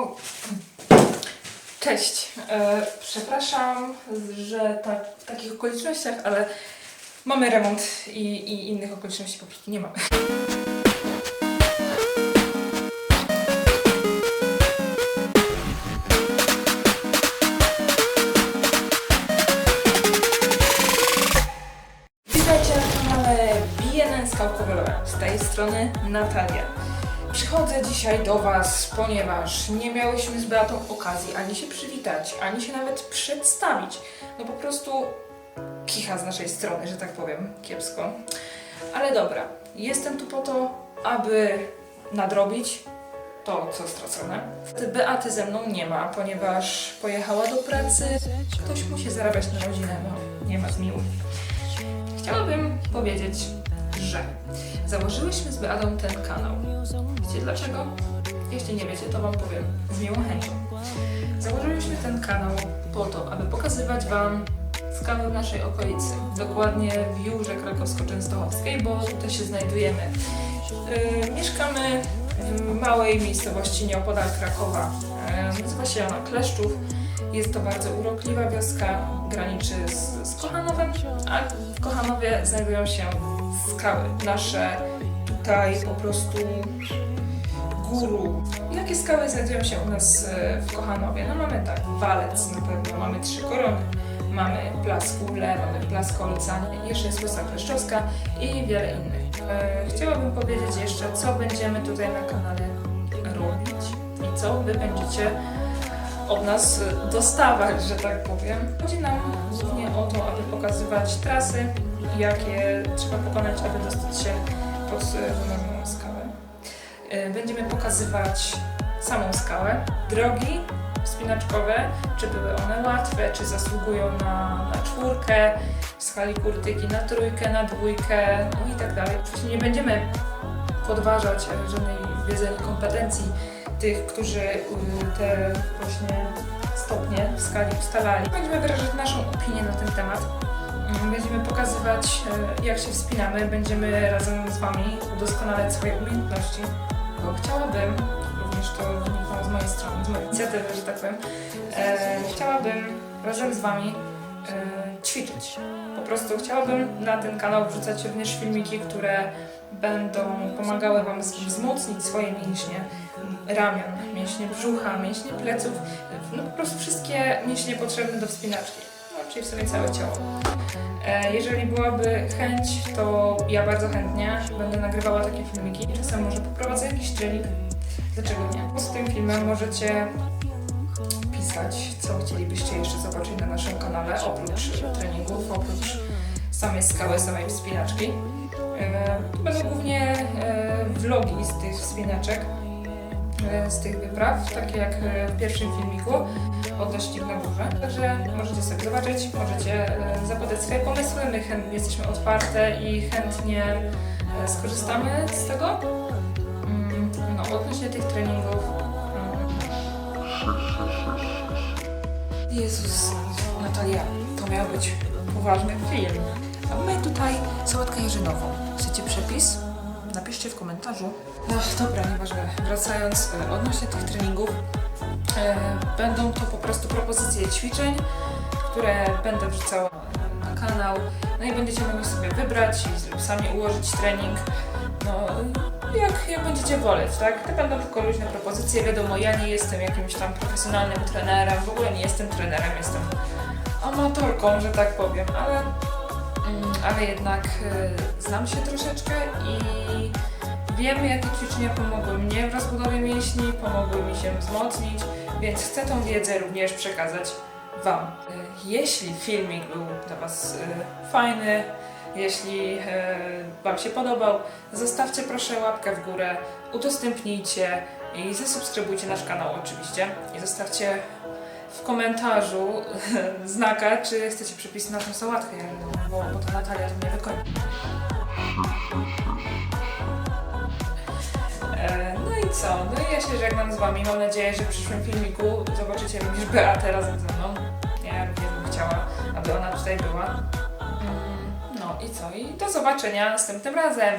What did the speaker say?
O. Cześć. E, przepraszam, że tak, w takich okolicznościach, ale mamy remont i, i innych okoliczności po prostu nie mamy. Witajcie na kanale BNN Skałkowe Z tej strony Natalia. Przychodzę dzisiaj do Was, ponieważ nie miałyśmy z Beatą okazji ani się przywitać, ani się nawet przedstawić. No po prostu kicha z naszej strony, że tak powiem, kiepsko. Ale dobra, jestem tu po to, aby nadrobić to, co stracone. Beaty ze mną nie ma, ponieważ pojechała do pracy. Ktoś musi zarabiać na rodzinę, no nie ma zmiłu. Chciałabym powiedzieć, że założyłyśmy z Beatą ten kanał. Wiecie dlaczego? Jeśli nie wiecie, to Wam powiem z miłą chęcią. Założyliśmy ten kanał po to, aby pokazywać Wam skały w naszej okolicy. Dokładnie w Jurze Krakowsko-Częstochowskiej, bo tutaj się znajdujemy. Yy, mieszkamy w małej miejscowości nieopodal Krakowa. Nazywa się ona Kleszczów. Jest to bardzo urokliwa wioska, graniczy z, z Kochanowem, a w Kochanowie znajdują się skały. Nasze tutaj po prostu guru. Jakie skały znajdują się u nas e, w Kochanowie? No mamy tak, Walec na pewno, mamy Trzy Korony, mamy Plac Kule, mamy Plac Kolca, jeszcze jest Łysa Kleszczowska i wiele innych. E, chciałabym powiedzieć jeszcze, co będziemy tutaj na kanale robić i co Wy będziecie od nas dostawać, że tak powiem. Chodzi nam głównie o to, aby pokazywać trasy, jakie trzeba pokonać, aby dostać się pod e, wymarzoną skałę. E, Będziemy pokazywać samą skałę, drogi wspinaczkowe, czy były one łatwe, czy zasługują na, na czwórkę, w skali kurtyki na trójkę, na dwójkę, no i tak dalej. Oczywiście nie będziemy podważać e, żadnej wiedzy ani kompetencji tych, którzy y, te właśnie stopnie w skali ustalali. Będziemy wyrażać naszą opinię na ten temat. Mm, Będziemy pokazywać, e, jak się wspinamy. Będziemy razem z Wami udoskonalać swoje umiejętności, bo chciałabym, również to wynika z mojej strony, z mojej inicjatywy, że tak powiem, e, chciałabym razem z Wami e, ćwiczyć. Po prostu chciałabym na ten kanał wrzucać również filmiki, które będą pomagały Wam z- wzmocnić swoje mięśnie ramion, mięśnie brzucha, mięśnie pleców, no po prostu wszystkie mięśnie potrzebne do wspinaczki, no, czyli w sumie całe ciało. E, Jeżeli byłaby chęć, to ja bardzo chętnie będę nagrywała takie filmiki. Czasem może poprowadzę jakiś trening. Dlaczego nie? Pod tym filmem możecie pisać, co chcielibyście jeszcze zobaczyć na naszym kanale, oprócz treningów, oprócz samej skały, samej wspinaczki. E, będą głównie e, vlogi z tych wspinaczek, e, z tych wypraw, takie jak w pierwszym filmiku odnośnie na górze. Także możecie sobie zobaczyć, możecie zapodać swoje pomysły, my jesteśmy otwarte i chętnie skorzystamy z tego. Mm, No, odnośnie tych treningów. Jezus, Natalia, to miał być poważny film. A my tutaj sałatkę jeżynową. Chcecie przepis? Napiszcie w komentarzu. No dobra, nieważne. Wracając e, odnośnie tych treningów, e, będą to po prostu propozycje ćwiczeń, które będę wrzucała na kanał. No i będziecie mogli sobie wybrać i sami ułożyć trening. No, jak, jak będziecie woleć, tak? To będą tylko luźne propozycje. Wiadomo, ja nie jestem jakimś tam profesjonalnym trenerem, w ogóle nie jestem trenerem, jestem amatorką, że tak powiem, ale, mm, ale jednak y, znam się troszeczkę i wiem, jakie ćwiczenia pomogły mnie w rozbudowie mięśni, pomogły mi się wzmocnić, więc chcę tą wiedzę również przekazać Wam. Y, Jeśli filmik był dla Was y, fajny, jeśli y, Wam się podobał, zostawcie proszę łapkę w górę, udostępnijcie i zasubskrybujcie nasz kanał oczywiście i zostawcie w komentarzu znaka, czy chcecie przepis na tą sałatkę, bo, bo ta Natalia to mnie wykończy. E, No i co? No i ja się żegnam z Wami. Mam nadzieję, że w przyszłym filmiku zobaczycie również Beatę razem ze mną. Ja również bym chciała, aby ona tutaj była. I co? I do zobaczenia następnym razem.